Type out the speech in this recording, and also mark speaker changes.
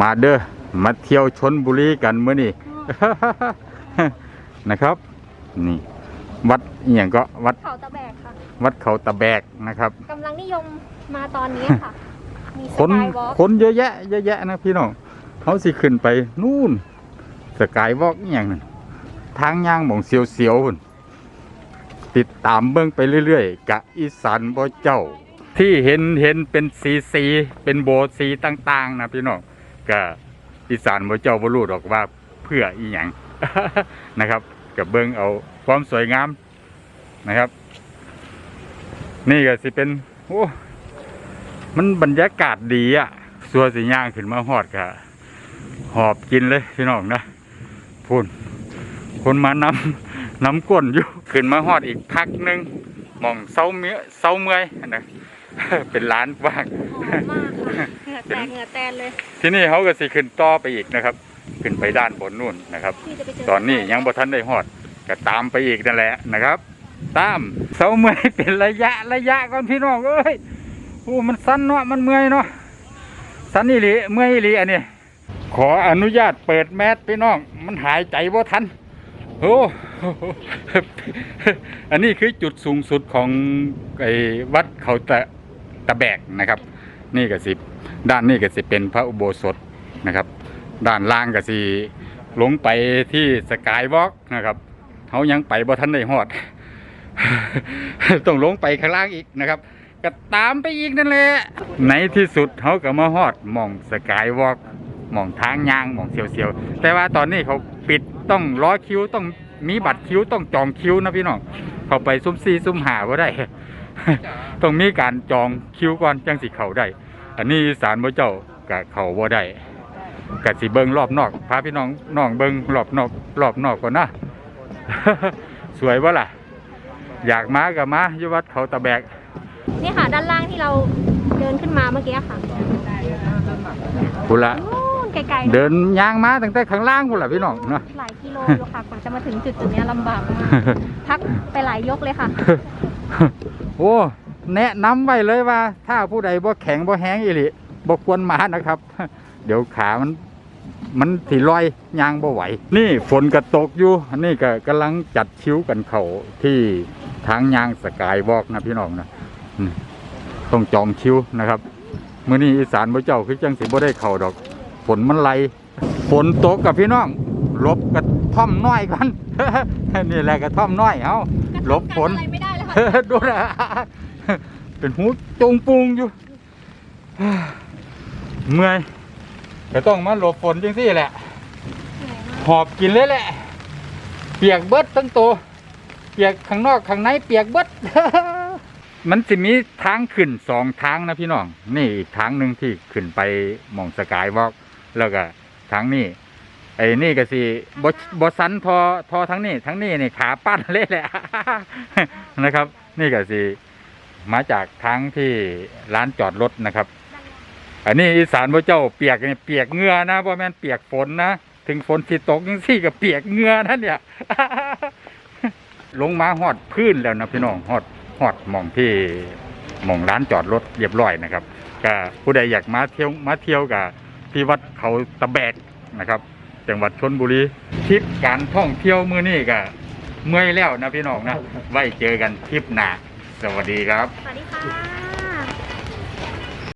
Speaker 1: มาเด้อมาเที่ยวชนบุรีกันเมื่อนี้นะครับ นี่ วัดอหย่างก็วัด
Speaker 2: เขาตะแบกค่ะ
Speaker 1: วัดเขาตะแบกนะครับ
Speaker 2: กำลังนิยมมาตอนนี้ค่ะมีส
Speaker 1: คน
Speaker 2: กายวอล์ก
Speaker 1: คนเยอะแยะเยอะแยะนะพี่น้องเขาสิขึ้นไปนู่นสกายวอล์กอหย่างนั้นทางย่างหมองเสียวๆพุ่นติดตามเบิ่งไปเรื่อยๆกะอีสานบ่เจ้า ที่เห็นเห็นเป็นสีสีเป็นโบสถ์สีต่าง ๆ นะพี่น้อง กะอีสานบ่เจ้าบ่รู้หรอกว่าเพื่ออีหยังนะครับกับเบิ่งเอาความสวยงามนะครับ นี่ก็สิเป็นโอ้มันบรรยากาศดีอะสัวสีย่างขึ้นมาหอดกะหอบกินเลยพี่น้องนะพูนคนมานำน้ำก้นอยู่ขึ้นมาหอดอีกพักหนึ่งมองเสาเมื่อเสาเมื่อยนะเป็นร้านว่าง
Speaker 2: หอมมากค่ะเหงื่อแตกเหงื่อแตนเลย
Speaker 1: ที่นี่เขาก็สิขึ้นต่อไปอีกนะครับ ขึ้นไปด้านบนนู่นนะครับ
Speaker 2: ที่จะไปเจอ
Speaker 1: ตอนนี้ยังบ่ทันได้หอดก็ตามไปอีกนั่นแหละนะครับ ตามเสาเมื่อยเป็นระยะระยะก่อนพี่น้องเอ้ยโอ้มันสั้นเนาะมันเมื่อยเนาะสั้นอีหลีเมื่อยอีหลีอันนี้ขออนุญาตเปิดแมสพี่น้อง มันหายใจบ่ทันโอ้ อันนี้คือจุดสูงสุดของไอ้วัดเขาตะตะแบกนะครับ นี่ก็สิด้านนี้ก็สิเป็นพระอุโบสถนะครับ ด้านล่างก็สิลงไปที่สกายวอล์กนะครับเขายังไปบ่ทันได้ฮอด ต้องลงไปข้างล่างอีกนะครับ ก็ตามไปอีกนั่นแหละในที่สุดเขาก็มาฮอดมองสกายวอล์กมองทางยางมองเสียวๆแต่ว่าตอนนี้เขาปิดต้องรอคิ้วต้องมีบัตรคิ้วต้องจองคิ้วนะพี่น้องเขาไปซุ่มซีซุ่มหาว่าได้ ต้องมีการจองคิ้วก่อนจังสิเขาได้ อันนี้อีสารบ่เจ้ากับเขาบ่ได้กะสิเบิ่งรอบนอกพาพี่น้องน้องเบิ่งรอบนอกรอบนอกก่อนนะ สวยบ่ล่ะ อยากมากับมาอยู่วัดเขาตะแบก
Speaker 2: นี่ค่ะ ด้านล่างที่เราเดินขึ้นมาเมื่อกี้ค่ะ
Speaker 1: พุ่นละ
Speaker 2: นู่นไกลๆ
Speaker 1: เดินย่างมาตั้งแต่ข้างล่างพุ่นละพี่น้องเนาะ
Speaker 2: หลายกิโลอยู่ค่ะกว่าจะมาถึงจุดจุดๆเนี้ยลำบากมากพักไปหลายยกเลยค่ะ
Speaker 1: โอ้ แนะนำไว้เลยว่า ถ้าผู้ใดบ่แข็งบ่แห้งอีหลีบ่ควรมานะครับ เดี๋ยวขามันมันสิลอยยางบ่ไหว นี่ฝนก็ตกอยู่อันนี้ก็กำลังจัดคิ้วกันเขาที่ทางยางสกายวอล์กนะพี่น้องนะอืมต้องจองคิ้วนะครับมื้อนี้อีสานบ่เจ้าคือจังสิบ่ได้เข้าดอก ฝนมันไหลฝนตกกับพี่น้องหลบกระท่อมน้อยก่อนนี่แหละกระท่อมน้อยเฮาหลบฝน
Speaker 2: อะไรไม่ได้เลยค่ะ
Speaker 1: ดูนะ เป็นหูจงปุงอยู่เมื่อยก็ต้องมาหลบฝนจังสี่แหละ หอบกินเลยแหละ เปียกเบิดทั้งตัวเปียกข้างนอกข้างในเปียกเบิด มันจะมีทางขึ้นสองทางนะพี่น้อง นี่อีกทางหนึ่งที่ขึ้นไปมองสกายวอล์กแล้วก็ทางนี้ไอ้นี่ก็สิบบบสันทอทอทั้งนี้ทั้งนี้นี่ขาปั้นเลยแหละนะครับ นี่ก็สิ มาจากทางที่ร้านจอดรถนะครับ อันนี้อีสานพระเจ้าเปียกเนี่ยเปียกเหงือนะเพราะแม่นเปียกฝนนะถึงฝนที่ตกยังสี่ก็เปียกเหงือนั่นเนี่ยลงมาหอดพื้นแล้วนะพี่น้องหอดหอดมองที่มองร้านจอดรถเรียบร้อยนะครับก็ผู้ใดอยากมาเที่ยวมาเที่ยวกับที่วัดเขาตะแบกนะครับ จังหวัดชนบุรีทริปการท่องเที่ยวมื้อนี้ก็เมื่อยแล้วนะพี่น้องนะไว้เจอกันทริปหน้า สวัสดีครับ
Speaker 2: สวัสดีค่ะ